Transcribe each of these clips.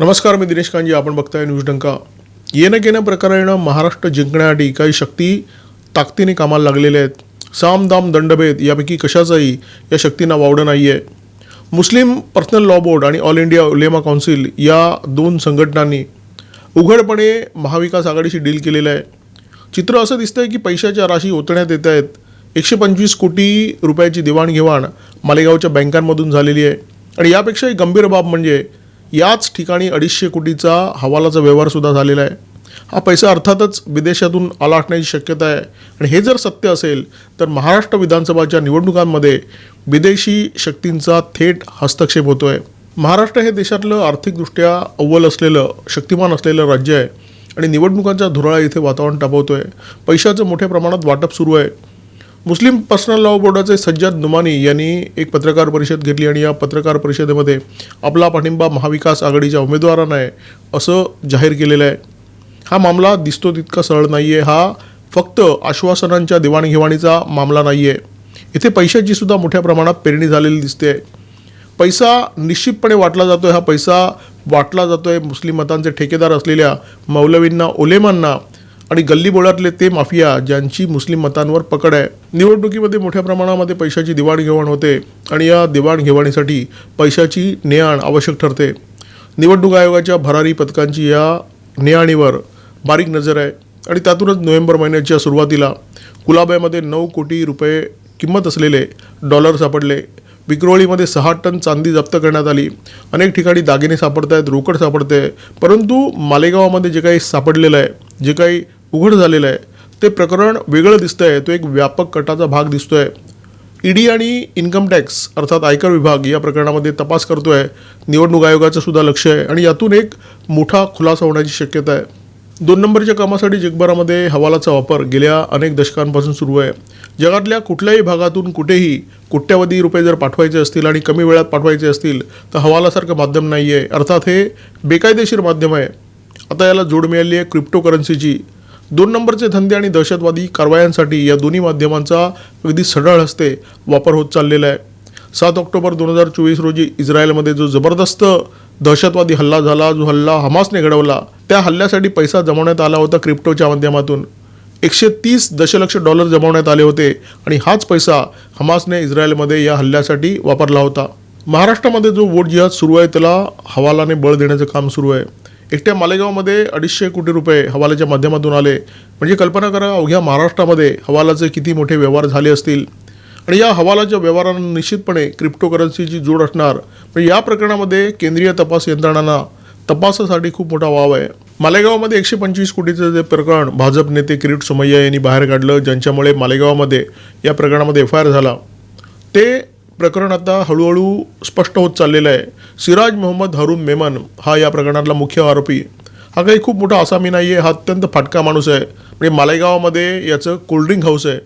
नमस्कार मी दिनेश कांजी आपण बघताय न्यूज डंका. येणं केणं प्रकारेनं महाराष्ट्र जिंकण्यासाठी काही शक्ती ताकदीने कामाला लागलेल्या आहेत. साम दाम दंडभेद यापैकी कशाचाही या शक्तींना वावडं नाही आहे मुस्लिम पर्सनल लॉ बोर्ड आणि ऑल इंडिया उलेमा काउन्सिल या दोन संघटनांनी उघडपणे महाविकास आघाडीशी डील केलेलं आहे. चित्र असं दिसतंय की पैशाच्या राशी ओतण्यात येत आहेत. एकशे पंचवीस कोटी रुपयाची देवाणघेवाण मालेगावच्या बँकांमधून झालेली आहे. आणि यापेक्षाही गंभीर बाब म्हणजे याच ठिकाणी अडीचशे कोटीचा हवालाचा व्यवहारसुद्धा झालेला आहे. हा पैसा अर्थातच विदेशातून आला असण्याची शक्यता आहे. आणि हे जर सत्य असेल तर महाराष्ट्र विधानसभाच्या निवडणुकांमध्ये विदेशी शक्तींचा थेट हस्तक्षेप होतो आहे महाराष्ट्र हे देशातलं आर्थिकदृष्ट्या अव्वल असलेलं शक्तिमान असलेलं राज्य आहे. आणि निवडणुकांचा धुराळा इथे वातावरण टपवतो आहे पैशाचं मोठ्या प्रमाणात वाटप सुरू आहे. मुस्लिम पर्सनल लॉ बोर्डाचे सज्जाद नुमानी यांनी एक पत्रकार परिषद घेतली आणि या पत्रकार परिषदेमध्ये आपला पाठिंबा महाविकास आघाडीच्या उमेदवारांना आहे असं जाहीर केलेलं आहे. हा मामला दिसतो तितका सरळ नाही आहे हा फक्त आश्वासनांच्या देवाणघेवाणीचा मामला नाही आहे इथे पैशाची सुद्धा मोठ्या प्रमाणात पेरणी झालेली दिसते पैसा निश्चितपणे वाटला जातो आहे हा पैसा वाटला जातो आहे मुस्लिम मतांचे ठेकेदार असलेल्या मौलवींना ओलेमांना आणि गल्लीबोळातले ते माफिया ज्यांची मुस्लिम मतांवर पकड आहे. निवडणुकीमध्ये मोठ्या प्रमाणामध्ये पैशाची दिवाणघेवाण होते आणि या दिवाणघेवाणीसाठी पैशाची नेआण आवश्यक ठरते. निवडणूक आयोगाच्या भरारी पथकांची या नेआणीवर बारीक नजर आहे आणि त्यातूनच नोव्हेंबर महिन्याच्या सुरुवातीला कुलाब्यामध्ये नऊ कोटी रुपये किंमत असलेले डॉलर सापडले. विक्रोळीमध्ये सहा टन चांदी जप्त करण्यात आली. अनेक ठिकाणी दागिने सापडत आहेत रोकड सापडते. परंतु मालेगावामध्ये जे काही सापडलेलं आहे जे काही उघड झालेलं आहे. ते प्रकरण वेगळं दिसतं आहे तो एक व्यापक कटाचा भाग दिसतो आहे ईडी आणि इन्कम टॅक्स अर्थात आयकर विभाग या प्रकरणामध्ये तपास करतो आहे निवडणूक आयोगाचं सुद्धा लक्ष आहे आणि यातून एक मोठा खुलासा होण्याची शक्यता आहे. दोन नंबरच्या कामासाठी जगभरामध्ये हवालाचा वापर गेल्या अनेक दशकांपासून सुरू आहे. जगातल्या कुठल्याही भागातून कुठेही कोट्यावधी रुपये जर पाठवायचे असतील आणि कमी वेळात पाठवायचे असतील तर हवालासारखं माध्यम नाही आहे अर्थात हे बेकायदेशीर माध्यम आहे. आता याला जोड मिळाली आहे क्रिप्टो करन्सीची दोन नंबरचे धंदे आणि दहशतवादी कारवायांसाठी या दोन्ही माध्यमांचा अगदी सरळ हस्ते वापर होत चाललेला आहे. सात ऑक्टोबर दोन हजार चोवीस रोजी इस्रायलमध्ये जो जबरदस्त दहशतवादी हल्ला झाला जो हल्ला हमासने घडवला त्या हल्ल्यासाठी पैसा जमवण्यात आला होता क्रिप्टोच्या माध्यमातून. एकशे तीस दशलक्ष डॉलर जमवण्यात आले होते आणि हाच पैसा हमासने इस्रायलमध्ये या हल्ल्यासाठी वापरला होता. महाराष्ट्रामध्ये जो वोट जिहाद सुरू आहे त्याला हवालाने बळ देण्याचं काम सुरू आहे. एकट्या मालेगावमध्ये अडीचशे कोटी रुपये हवालाच्या माध्यमातून आले. म्हणजे कल्पना करा अवघ्या महाराष्ट्रामध्ये हवालाचे किती मोठे व्यवहार झाले असतील. आणि या हवालाच्या व्यवहारांना निश्चितपणे क्रिप्टो करन्सीची जोड असणार. म्हणजे या प्रकरणामध्ये केंद्रीय तपास यंत्रणांना तपासासाठी खूप मोठा वाव आहे. मालेगावमध्ये एकशे पंचवीस कोटीचं जे प्रकरण भाजप नेते किरीट सोमय्या यांनी बाहेर काढलं ज्यांच्यामुळे मालेगावमध्ये या प्रकरणामध्ये एफ आय आर झाला. ते प्रकरण आता हळूहळू स्पष्ट होत चाललेलं आहे. सिराज मोहम्मद हरून मेमन हा या प्रकरणातला मुख्य आरोपी. हा काही खूप मोठा आसामी नाही आहे हा अत्यंत फाटका माणूस आहे. म्हणजे मालेगावामध्ये याचं कोल्ड्रिंक हाऊस आहे.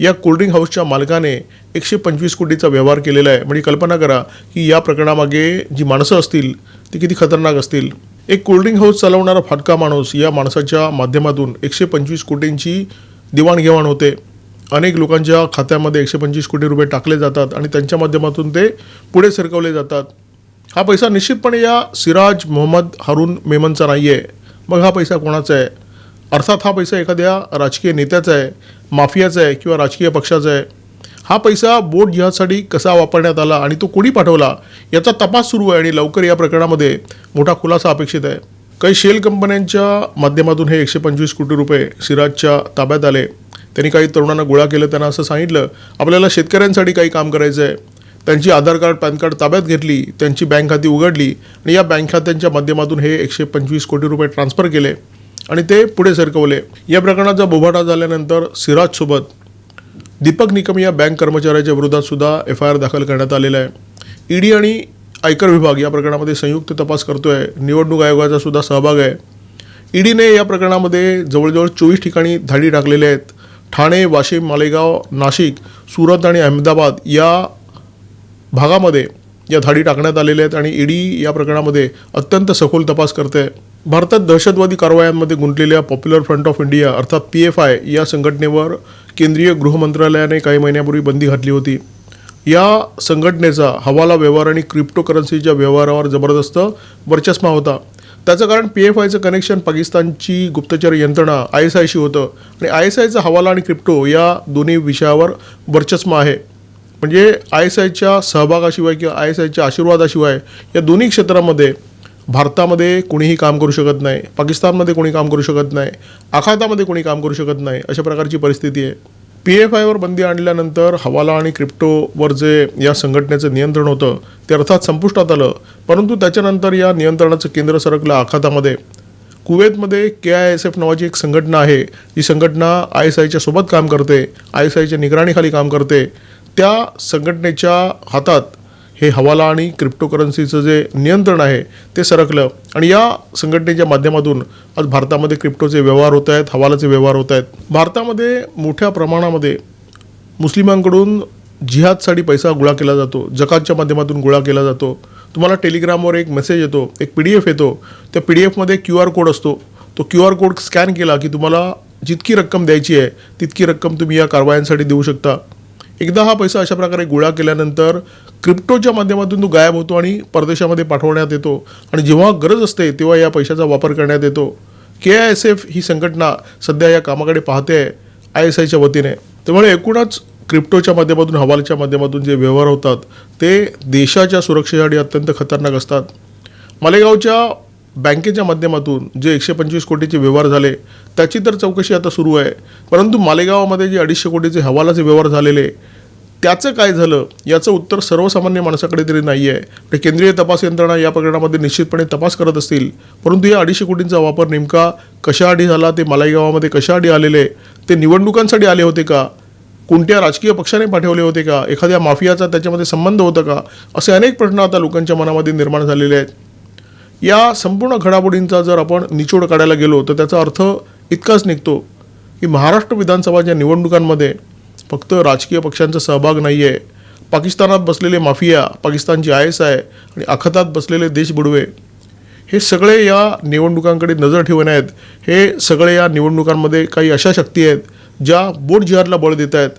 या कोल्ड्रिंक हाऊसच्या मालकाने एकशे पंचवीस कोटीचा व्यवहार केलेला आहे. म्हणजे कल्पना करा की या प्रकरणामागे जी माणसं असतील ती किती खतरनाक असतील. एक कोल्ड्रिंक हाऊस चालवणारा फाटका माणूस या माणसाच्या माध्यमातून एकशे पंचवीस कोटींची देवाणघेवाण होते. अनेक लोकांच्या खात्यामध्ये एकशे पंचवीस कोटी रुपये टाकले जातात आणि त्यांच्या माध्यमातून ते पुढे सरकवले जातात. हा पैसा निश्चितपणे या सिराज मोहम्मद हारून मेमनचा नाही आहे मग हा पैसा कोणाचा आहे? अर्थात हा पैसा एखाद्या राजकीय नेत्याचा आहे माफियाचा आहे किंवा राजकीय पक्षाचा आहे. हा पैसा बोट जिहादसाठी कसा वापरण्यात आला आणि तो कोणी पाठवला याचा तपास सुरू आहे आणि लवकर या प्रकरणामध्ये मोठा खुलासा अपेक्षित आहे. काही शेल कंपन्यांच्या माध्यमातून हे एकशे पंचवीस कोटी रुपये सिराजच्या ताब्यात आले. त्यांनी काही तरुणांना गोळा केलं त्यांना असं सांगितलं आपल्याला शेतकऱ्यांसाठी काही काम करायचं आहे त्यांची आधार कार्ड पॅन कार्ड ताब्यात घेतली त्यांची बँक खाती उघडली आणि या बँक खात्यांच्या माध्यमातून हे एकशे पंचवीस कोटी रुपये ट्रान्सफर केले आणि ते पुढे सरकवले. या प्रकरणाचा बोभाटा झाल्यानंतर सिराजसोबत दीपक निकम या बँक कर्मचाऱ्याच्या विरोधात सुद्धा एफ आय आर दाखल करण्यात आलेला आहे. ईडी आणि आयकर विभाग या प्रकरणामध्ये संयुक्त तपास करतो आहे निवडणूक आयोगाचा सुद्धा सहभाग आहे. ईडीने या प्रकरणामध्ये जवळजवळ चोवीस ठिकाणी धाडी टाकलेल्या आहेत. ठाणे वाशिम मालेगाव नाशिक सुरत आणि अहमदाबाद या भागामध्ये या धाडी टाकण्यात आलेल्या आहेत आणि ईडी या प्रकरणामध्ये अत्यंत सखोल तपास करते. आहे भारतात दहशतवादी कारवायांमध्ये गुंतलेल्या पॉप्युलर फ्रंट ऑफ इंडिया अर्थात पी एफ आय या संघटनेवर केंद्रीय गृहमंत्रालयाने काही महिन्यापूर्वी बंदी घातली होती. या संघटनेचा हवाला व्यवहार आणि क्रिप्टोकरन्सीच्या व्यवहारावर जबरदस्त वर्चस्मा होता. त्याचं कारण पी एफ आयचं कनेक्शन पाकिस्तानची गुप्तचर यंत्रणा आय एस आयशी होतं. आणि आय एस आयचा हवाला आणि क्रिप्टो या दोन्ही विषयावर वर्चस्मा आहे. म्हणजे आय एस आयच्या सहभागाशिवाय किंवा आय एस आयच्या आशीर्वादाशिवाय या दोन्ही क्षेत्रामध्ये भारतामध्ये कोणीही काम करू शकत नाही पाकिस्तानमध्ये कोणी काम करू शकत नाही आखातामध्ये कोणी काम करू शकत नाही अशा प्रकारची परिस्थिती आहे. पी एफ आयवर बंदी आणल्यानंतर हवाला आणि क्रिप्टोवर जे या संघटनेचं नियंत्रण होतं ते अर्थात संपुष्टात आलं. परंतु त्याच्यानंतर या नियंत्रणाचं केंद्र सरकलं आखातामध्ये. कुवेतमध्ये के आय एस एफ नावाची एक संघटना आहे. जी संघटना आय एस आयच्या सोबत काम करते आय एस आयच्या निगराणीखाली काम करते. त्या संघटनेच्या हातात हे हवाला आणि क्रिप्टोकरन्सीचं जे नियंत्रण आहे ते सरकलं. आणि या संघटनेच्या माध्यमातून आज भारतामध्ये क्रिप्टोचे व्यवहार होत आहेत हवालाचे व्यवहार होत आहेत. भारतामध्ये मोठ्या प्रमाणामध्ये मुस्लिमांकडून जिहादसाठी पैसा गोळा केला जातो जकातच्या माध्यमातून गोळा केला जातो. तुम्हाला टेलिग्रामवर एक मेसेज येतो एक पी डी एफ येतो. त्या पी डी एफमध्ये क्यू आर कोड असतो. तो क्यू आर कोड स्कॅन केला की तुम्हाला जितकी रक्कम द्यायची आहे तितकी रक्कम तुम्ही या कारवायांसाठी देऊ शकता. एकदा हा पैसा अशा प्रकारे गोळा केल्यानंतर क्रिप्टोच्या माध्यमातून तो गायब होतो आणि परदेशामध्ये पाठवण्यात येतो. आणि जेव्हा गरज असते तेव्हा या पैशाचा वापर करण्यात येतो. के आय एस एफ ही संघटना सध्या या कामाकडे पाहते आहे आय एस आयच्या वतीने. त्यामुळे एकूणच क्रिप्टोच्या माध्यमातून हवालाच्या माध्यमातून जे व्यवहार होतात ते देशाच्या सुरक्षेसाठी अत्यंत खतरनाक असतात. मालेगावच्या बँकेच्या माध्यमातून जे एकशे पंचवीस कोटीचे व्यवहार झाले त्याची तर चौकशी आता सुरू आहे. परंतु मालेगावामध्ये जे अडीचशे कोटीचे हवालाचे व्यवहार झालेले त्याचं काय झालं याचं उत्तर सर्वसामान्य माणसाकडे तरी नाही आहे ते केंद्रीय तपास यंत्रणा या प्रकरणामध्ये निश्चितपणे तपास करत असतील. परंतु या अडीचशे कोटींचा वापर नेमका कशाआधी झाला ते मालेगावामध्ये कशासाठी आलेले ते निवडणुकांसाठी आले होते का? कोणत्या राजकीय पक्षाने पाठवले होते का? एखाद्या माफियाचा त्याच्यामध्ये संबंध होता का? असे अनेक प्रश्न आता लोकांच्या मनामध्ये निर्माण झालेले आहेत. या संपूर्ण घडामोडींचा जर आपण निचोड काढायला गेलो तर त्याचा अर्थ इतकाच निघतो की महाराष्ट्र विधानसभाच्या निवडणुकांमध्ये फक्त राजकीय पक्षांचा सहभाग नाही आहे पाकिस्तानात बसलेले माफिया पाकिस्तानची आय एस आय आणि आखतात बसलेले देशबुडवे हे सगळे या निवडणुकांकडे नजर ठेवून आहेत. हे सगळे या निवडणुकांमध्ये काही अशा शक्ती आहेत ज्या बोट जिहारला बळ देत आहेत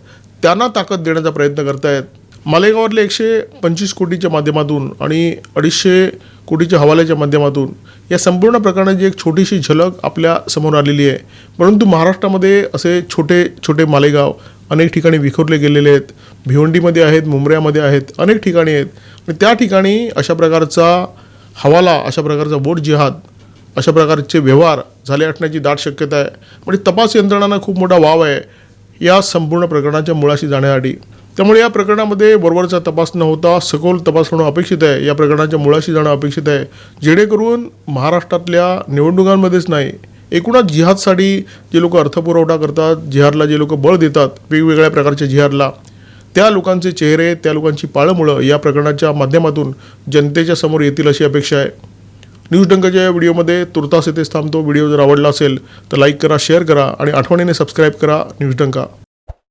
त्यांना ताकद देण्याचा प्रयत्न करत आहेत मालेगावातले एकशे पंचवीस कोटीच्या माध्यमातून आणि अडीचशे कोटीच्या हवाल्याच्या माध्यमातून. या संपूर्ण प्रकरणाची एक छोटीशी झलक आपल्यासमोर आलेली आहे. परंतु महाराष्ट्रामध्ये असे छोटे छोटे मालेगाव अनेक ठिकाणी विखुरले गेलेले आहेत. भिवंडीमध्ये आहेत मुंबऱ्यामध्ये आहेत अनेक ठिकाणी आहेत. आणि त्या ठिकाणी अशा प्रकारचा हवाला अशा प्रकारचा बोट जिहाद अशा प्रकारचे व्यवहार झाले असण्याची दाट शक्यता आहे. म्हणजे तपास यंत्रणांना खूप मोठा वाव आहे या संपूर्ण प्रकरणाच्या मुळाशी जाण्यासाठी त्यामुळे या प्रकरणामध्ये वरवरचा तपास न होता सखोल तपास होणं अपेक्षित आहे. या प्रकरणाच्या मुळाशी जाणं अपेक्षित आहे. जेणेकरून महाराष्ट्रातल्या निवडणुकांमध्येच नाही एकूणच जिहादसाठी जे लोक अर्थपुरवठा करतात जिहारला जे लोक बळ देतात वेगवेगळ्या प्रकारच्या जिहारला त्या लोकांचे चेहरे त्या लोकांची पाळंमुळं या प्रकरणाच्या माध्यमातून जनतेच्या समोर येतील अशी अपेक्षा आहे. न्यूज डंकाच्या या व्हिडिओमध्ये तुर्तास येथेच थांबतो. व्हिडिओ जर आवडला असेल तर लाईक करा शेअर करा आणि आठवणीने सबस्क्राईब करा न्यूज डंका.